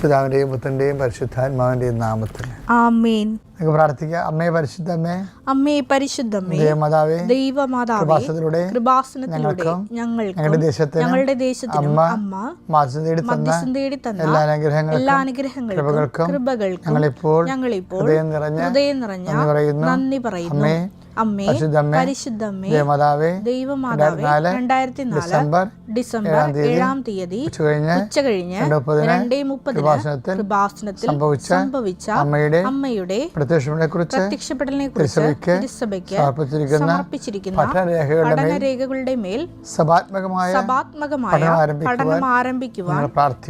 പിതാവിന്റെയും പുത്രന്റെയും പരിശുദ്ധാത്മാവിന്റെയും നാമത്തിൽ. ആമേൻ. നമുക്ക് പ്രാർത്ഥിക്കാം. അമ്മേ അമ്മേ അമ്മേ പരിശുദ്ധമ്മേ ദേവമാതാവേ ദൈവമാതാവേ കൃപാസനത്തിലൂടെ കൃപാസനത്തിലൂടെ ഞങ്ങൾക്കും ഞങ്ങളുടെ ദേശത്തിന് ഞങ്ങളുടെ ദേശത്തിനും അമ്മ അമ്മ മാസം തേടി തന്ന തേടി തന്ന എല്ലാ അനുഗ്രഹങ്ങൾക്കും എല്ലാ അനുഗ്രഹങ്ങൾക്കും കൃപകൾക്കും കൃപകൾക്കും ഞങ്ങളിപ്പോൾ ഞങ്ങളിപ്പോൾ ഹൃദയം നിറഞ്ഞ ഹൃദയം നിറഞ്ഞ നന്ദി പറയുന്നു. നന്ദി പറയുന്നു. അമ്മേ പരിശുദ്ധമ്മേ പരിശുദ്ധമ്മേ ദേവമാതാവേ രണ്ടായിരത്തി ഡിസംബർ ഡിസംബർ ഏഴാം തീയതി ഉച്ച കഴിഞ്ഞ് രണ്ട് മുപ്പതിന് കൃപാസനത്തിൽ സംഭവിച്ച അമ്മയുടെ അമ്മയുടെ പ്രത്യക്ഷങ്ങളെ കുറിച്ച് പ്രത്യക്ഷപ്പെടലിനെ കുറിച്ച് തിരുസഭയ്ക്ക് തിരുസഭയ്ക്ക് സമർപ്പിച്ചിരിക്കുന്ന സമർപ്പിച്ചിരിക്കുന്ന പഠനരേഖകളുടെ മേൽ സഭാത്മകമായ സഭാത്മകമായ പഠനം ആരംഭിക്കുവാൻ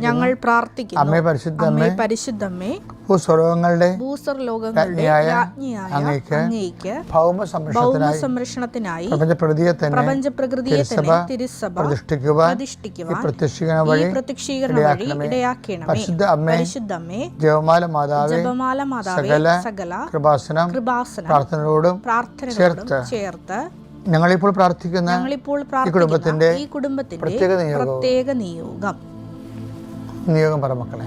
ഞങ്ങൾ പ്രാർത്ഥിക്കുന്നു. അമ്മേ പരിശുദ്ധമ്മേ ഭൂസ്വലോകങ്ങളുടെ ഭൂസർ ലോകങ്ങളുടെ അങ്ങേക്ക് ഭൗമ സംരക്ഷണത്തിനായി സംരക്ഷണത്തിനായി തന്നെ പ്രപഞ്ചപ്രകൃതിയെ തന്നെ തിരുസഭ പ്രതിഷ്ഠിക്കുവാൻ ഈ പ്രതിഷ്ഠിക്കുവാൻ പ്രത്യക്ഷീകരണ ഈ വഴി പ്രത്യക്ഷീകരണ വഴി ഇടയാക്കണമേ. പരിശുദ്ധ അമ്മേ പരിശുദ്ധമ്മേ ജപമാല മാതാവേ ജപമാല മാതാവേ സകല സകല കൃപാസനം പ്രാർത്ഥനകളോടും ചേർത്ത് ഞങ്ങളിപ്പോൾ പ്രാർത്ഥിക്കുന്ന ഞങ്ങളിപ്പോൾ കുടുംബത്തിന്റെ ഈ കുടുംബത്തിന്റെ പ്രത്യേക നിയോഗവും പ്രത്യേക നിയോഗം. നിയോഗം പറ മക്കളെ.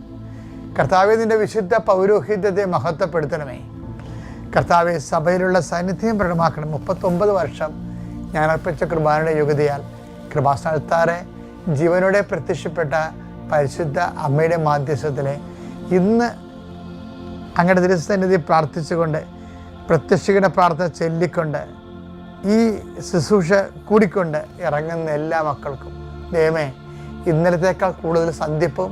കർത്താവിന്റെ വിശുദ്ധ പൗരോഹിത്യത്തെ മഹത്വപ്പെടുത്തണമേ. കർത്താവെ സഭയിലുള്ള സാന്നിധ്യം പ്രകടമാക്കണം മുപ്പത്തൊമ്പത് വർഷം ഞാൻ അർപ്പിച്ച കുർബാനയുടെ യോഗ്യതയാൽ കൃപാസ്ഥാനത്താറെ ജീവനോടെ പ്രത്യക്ഷപ്പെട്ട പരിശുദ്ധ അമ്മയുടെ മാധ്യസ്ഥത്തിലെ ഇന്ന് അങ്ങയുടെ തിരുസന്നിധി പ്രാർത്ഥിച്ചുകൊണ്ട് പ്രത്യക്ഷയുടെ പ്രാർത്ഥന ചൊല്ലിക്കൊണ്ട് ഈ ശുശ്രൂഷ കൂടിക്കൊണ്ട് ഇറങ്ങുന്ന എല്ലാ മക്കൾക്കും. ദൈവമേ ഇന്നലത്തേക്കാൾ കൂടുതൽ സന്ധിപ്പും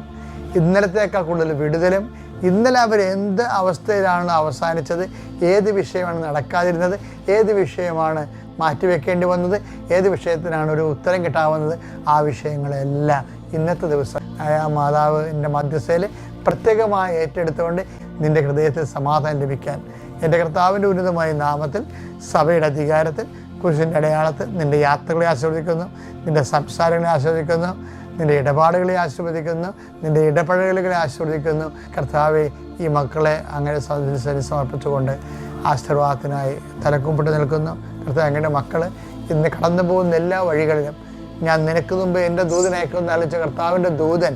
ഇന്നലത്തേക്കാൾ കൂടുതൽ വിടുതലും. ഇന്നലെ അവർ എന്ത് അവസ്ഥയിലാണ് അവസാനിച്ചത്? ഏത് വിഷയമാണ് നടക്കാതിരുന്നത്? ഏത് വിഷയമാണ് മാറ്റിവെക്കേണ്ടി വന്നത്? ഏത് വിഷയത്തിനാണ് ഒരു ഉത്തരം കിട്ടാവുന്നത്? ആ വിഷയങ്ങളെല്ലാം ഇന്നത്തെ ദിവസം ആ മാതാവിന്റെ മധ്യസ്ഥയിൽ പ്രത്യേകമായി ഏറ്റെടുത്തുകൊണ്ട് നിന്റെ ഹൃദയത്തിൽ സമാധാനം ലഭിക്കാൻ എന്റെ കർത്താവിന്റെ ഉന്നതമായ നാമത്തിൽ സഭയുടെ അധികാരത്തിൽ കുരിശിന്റെ അടയാളത്തിൽ നിന്റെ യാത്രകളെ ആസ്വദിക്കുന്നു നിന്റെ സംസാരങ്ങളെ ആസ്വദിക്കുന്നു നിന്റെ ഇടപാടുകളെ ആശീർവദിക്കുന്നു നിന്റെ ഇടപഴകലുകളെ ആശീർവദിക്കുന്നു. കർത്താവെ ഈ മക്കളെ അങ്ങനെ സമർപ്പിച്ചുകൊണ്ട് ആശീർവാദത്തിനായി തലക്കുമ്പിട്ട് നിൽക്കുന്നു. കർത്താവ് അങ്ങയുടെ മക്കൾ ഇന്ന് കടന്നു പോകുന്ന എല്ലാ വഴികളിലും ഞാൻ നിനക്ക് മുമ്പ് എന്റെ ദൂതനയക്കുമെന്ന് ആലോചിച്ച കർത്താവിന്റെ ദൂതൻ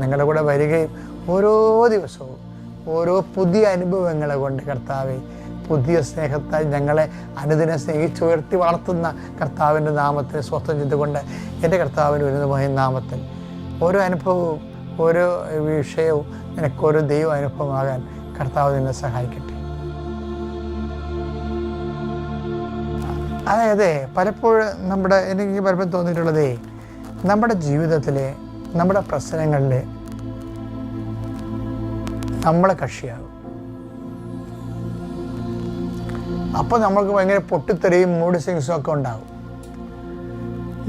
നിങ്ങളുടെ കൂടെ വരികയും ഓരോ ദിവസവും ഓരോ പുതിയ അനുഭവങ്ങളെ കൊണ്ട് കർത്താവെ പുതിയ സ്നേഹത്താൽ ഞങ്ങളെ അനുദിന സ്നേഹിച്ചുയർത്തി വളർത്തുന്ന കർത്താവിന്റെ നാമത്തിൽ സ്വസ്ഥം ചെയ്തുകൊണ്ട് എന്റെ കർത്താവിന്റെ ഉന്നതമായ നാമത്തിൽ ഓരോ അനുഭവവും ഓരോ വിഷയവും നിനക്ക് ഓരോ ദൈവ അനുഭവമാകാൻ കർത്താവ് നിന്നെ സഹായിക്കട്ടെ. അതായത് പലപ്പോഴും നമ്മുടെ എനിക്ക് പലപ്പോഴും തോന്നിയിട്ടുള്ളതേ നമ്മുടെ ജീവിതത്തിലെ നമ്മുടെ പ്രശ്നങ്ങളിൽ നമ്മളെ കക്ഷിയാകും. അപ്പോൾ നമ്മൾക്ക് ഭയങ്കര പൊട്ടിത്തെറിയും മൂഡ് സ്വിങ്സും ഒക്കെ ഉണ്ടാകും.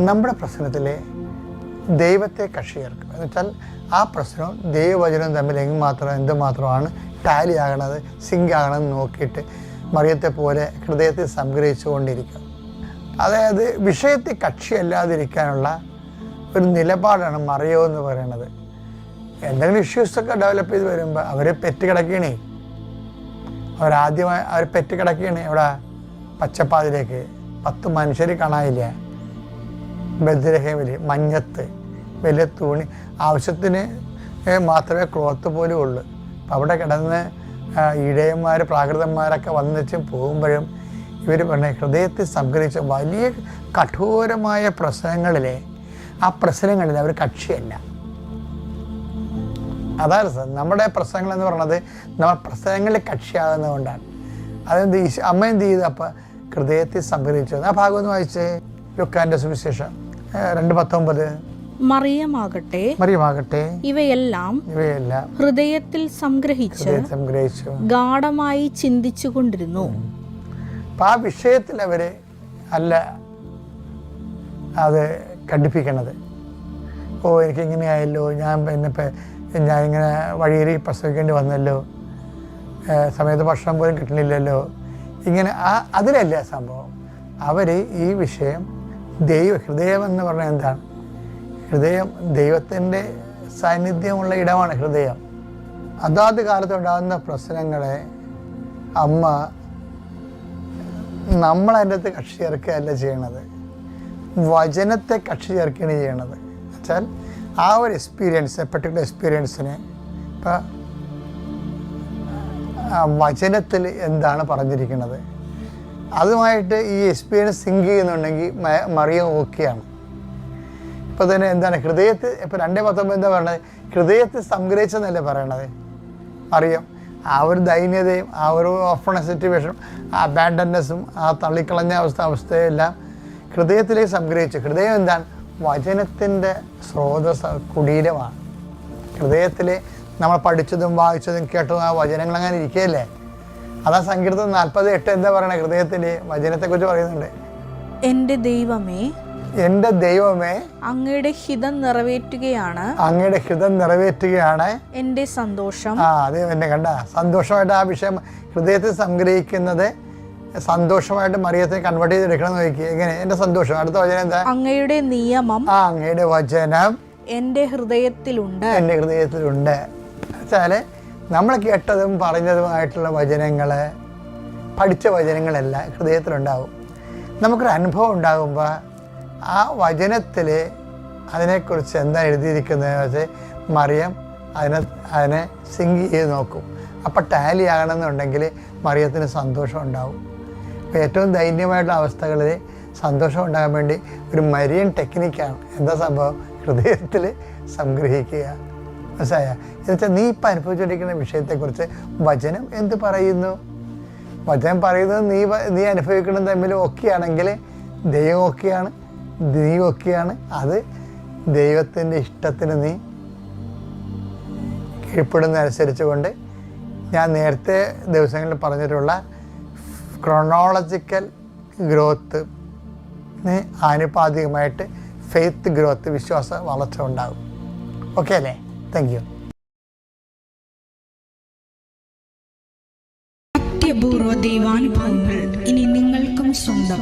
നമ്മുടെ പ്രശ്നത്തിലെ ദൈവത്തെ കക്ഷി ചേർക്കും എന്ന് വെച്ചാൽ ആ പ്രശ്നവും ദൈവവചനവും തമ്മിൽ എങ്ങുമാത്രം എന്തുമാത്രമാണ് ടാലി ആകണത് സിങ്ക് ആകണമെന്ന് നോക്കിയിട്ട് മറിയത്തെ പോലെ ഹൃദയത്തിൽ സംഗ്രഹിച്ചുകൊണ്ടിരിക്കും അതായത് വിഷയത്തെ കക്ഷിയല്ലാതിരിക്കാനുള്ള ഒരു നിലപാടാണ് മറിയോ എന്ന് പറയുന്നത്. എന്തെങ്കിലും ഇഷ്യൂസൊക്കെ ഡെവലപ്പ് ചെയ്ത് വരുമ്പോൾ അവരെ പെറ്റ് കിടക്കണേ. അവരാദ്യമായി അവർ പെറ്റ് കിടക്കുകയാണ് ഇവിടെ പച്ചപ്പാതിലേക്ക്. പത്ത് മനുഷ്യർ കാണാനില്ല. ബദ്രഹേമിൽ മഞ്ഞത്ത് വലിയ തുണി. ആവശ്യത്തിന് മാത്രമേ ക്ലോത്ത് പോലും ഉള്ളൂ. അപ്പം അവിടെ കിടന്ന് ഇടയന്മാർ പ്രാകൃതന്മാരൊക്കെ വന്നിച്ച് പോകുമ്പോഴും ഇവർ പറഞ്ഞ ഹൃദയത്തിൽ സംഗ്രഹിച്ച വലിയ കഠോരമായ പ്രശ്നങ്ങളിലെ ആ പ്രശ്നങ്ങളിൽ അവർ കക്ഷിയല്ല. അതാണ് സർ നമ്മുടെ പ്രശ്നങ്ങൾ എന്ന് പറയുന്നത് നമ്മൾ പ്രശ്നങ്ങളിൽ കക്ഷിയാകുന്നതുകൊണ്ടാണ് അതെന്ത് അമ്മ എന്ത് ചെയ്തു? അപ്പം ഹൃദയത്തിൽ സംഭരിച്ചു ആ ഭാഗം ഒന്ന് വായിച്ചേ. ലുക്കാന്റെ സുവിശേഷം രണ്ട് പത്തൊമ്പത്. മറിയമാകട്ടെ. മറിയമാകട്ടെ. ഇവയെല്ലാം ഇവയെല്ലാം ഹൃദയത്തിൽ സംഗ്രഹിച്ച് സംഗ്രഹിച്ചു. ഗാഠമായി ചിന്തിച്ചു കൊണ്ടിരുന്നു. ആ വിഷയത്തിൽ അവർ അല്ല അത് കണ്ടിപ്പിക്കണത്. ഓ എനിക്ക് എങ്ങനെയായല്ലോ ഞാൻ പിന്നെ ഇങ്ങനെ വഴിയിൽ പ്രസവിക്കേണ്ടി വന്നല്ലോ. സമയത്ത് ഭക്ഷണം പോലും കിട്ടണില്ലല്ലോ ഇങ്ങനെ ആ അതിലല്ല സംഭവം? അവർ ഈ വിഷയം ദൈവ ഹൃദയം എന്ന് പറഞ്ഞാൽ എന്താണ്? ഹൃദയം ദൈവത്തിന്റെ സാന്നിധ്യമുള്ള ഇടമാണ് ഹൃദയം. അതാത് കാലത്തുണ്ടാകുന്ന പ്രശ്നങ്ങളെ അമ്മ നമ്മളതിന്റെ അകത്ത് കക്ഷി ചേർക്കുകയല്ല ചെയ്യണത്. വചനത്തെ കക്ഷി ചേർക്കുകയാണ് ചെയ്യണത്. വെച്ചാൽ ആ ഒരു എക്സ്പീരിയൻസ് പെർട്ടിക്കുലർ എക്സ്പീരിയൻസിനെ ഇപ്പം വചനത്തിൽ എന്താണ് പറഞ്ഞിരിക്കുന്നത്? അതുമായിട്ട് ഈ എക്സ്പീരിയൻസ് സിങ്ക് ചെയ്യുന്നുണ്ടെങ്കിൽ മറിയ ഓക്കെയാണ് ഇപ്പോൾ തന്നെ എന്താണ് ഹൃദയത്തിൽ ഇപ്പോൾ രണ്ടേ പത്തൊമ്പത് എന്താ പറയണത്? ഹൃദയത്തിൽ സംഗ്രഹിച്ചെന്നല്ലേ പറയണത്? അറിയാം ആ ഒരു ദൈന്യതയും ആ ഒരു ഓഫണ സിറ്റുവേഷനും ആ അബാൻഡനെസ്സും ആ തള്ളിക്കളഞ്ഞ അവസ്ഥ അവസ്ഥയെല്ലാം ഹൃദയത്തിലേക്ക് സംഗ്രഹിച്ചു. ഹൃദയം എന്താണ്? വചനത്തിന്റെ സ്രോതസ് കുടീരമാണ്. ഹൃദയത്തിൽ നമ്മൾ പഠിച്ചതും വായിച്ചതും കേട്ടതും ആ വചനങ്ങൾ അങ്ങനെ ഇരിക്കുകയല്ലേ? അതാ സങ്കീർത്തം നാൽപ്പത് എട്ട് എന്താ പറയണേ? ഹൃദയത്തിൽ വചനത്തെക്കുറിച്ച് പറയുന്നുണ്ട്. എന്റെ ദൈവമേ എന്റെ ദൈവമേ അങ്ങയുടെ ഹിതം നിറവേറ്റുകയാണ്. അങ്ങയുടെ ഹിതം നിറവേറ്റുകയാണ്. എന്റെ സന്തോഷം. ആ അതെ എന്നെ കണ്ട സന്തോഷമായിട്ട് ആ വിഷയം ഹൃദയത്തിൽ സംഗ്രഹിക്കുന്നത് സന്തോഷമായിട്ട് മറിയത്തെ കൺവേർട്ട് ചെയ്തെടുക്കണം എന്ന് നോക്കി എങ്ങനെ? എന്റെ സന്തോഷം. അടുത്ത വചനം എന്താ? അങ്ങയുടെ നിയമം ആ അങ്ങയുടെ വചനം എന്റെ ഹൃദയത്തിലുണ്ട്. എന്റെ ഹൃദയത്തിലുണ്ട്. വെച്ചാൽ നമ്മൾ കേട്ടതും പറഞ്ഞതുമായിട്ടുള്ള വചനങ്ങൾ പഠിച്ച വചനങ്ങളെല്ലാം ഹൃദയത്തിലുണ്ടാവും. നമുക്കൊരു അനുഭവം ഉണ്ടാകുമ്പോൾ ആ വചനത്തിൽ അതിനെക്കുറിച്ച് എന്താ എഴുതിയിരിക്കുന്നത്? വെച്ചാൽ മറിയം അതിനെ അതിനെ സിങ്ക് ചെയ്ത് നോക്കും. അപ്പം ടാലി ആകണമെന്നുണ്ടെങ്കിൽ മറിയത്തിന് സന്തോഷം ഉണ്ടാവും. അപ്പോൾ ഏറ്റവും ദൈന്യമായിട്ടുള്ള അവസ്ഥകളിൽ സന്തോഷം ഉണ്ടാകാൻ വേണ്ടി ഒരു മരിയൻ ടെക്നിക്കാണ്. എന്താ സംഭവം? ഹൃദയത്തിൽ സംഗ്രഹിക്കുക. മനസ്സിലായ? എന്നുവെച്ചാൽ നീ ഇപ്പം അനുഭവിച്ചുകൊണ്ടിരിക്കുന്ന വിഷയത്തെക്കുറിച്ച് വചനം എന്ത് പറയുന്നു? വചനം പറയുന്നത് നീ നീ അനുഭവിക്കുന്നത് തമ്മിൽ ഒക്കെയാണെങ്കിൽ ദൈവം ഒക്കെയാണ് നീ ഒക്കെയാണ്. അത് ദൈവത്തിന്റെ ഇഷ്ടത്തിന് നീ കീഴ്പ്പെടുന്നതനുസരിച്ച് കൊണ്ട് ഞാൻ നേരത്തെ ദിവസങ്ങളിൽ പറഞ്ഞിട്ടുള്ള ക്രോണോളജിക്കൽ ഗ്രോത്ത് ആനുപാതികമായിട്ട് ഫെയ്ത്ത് ഗ്രോത്ത് വിശ്വാസ വളർച്ച ഉണ്ടാകും. ഓക്കെ അല്ലേ? താങ്ക് യു അത്യപൂർവ ദൈവാനുഭവങ്ങൾ ഇനി നിങ്ങൾക്കും സ്വന്തം.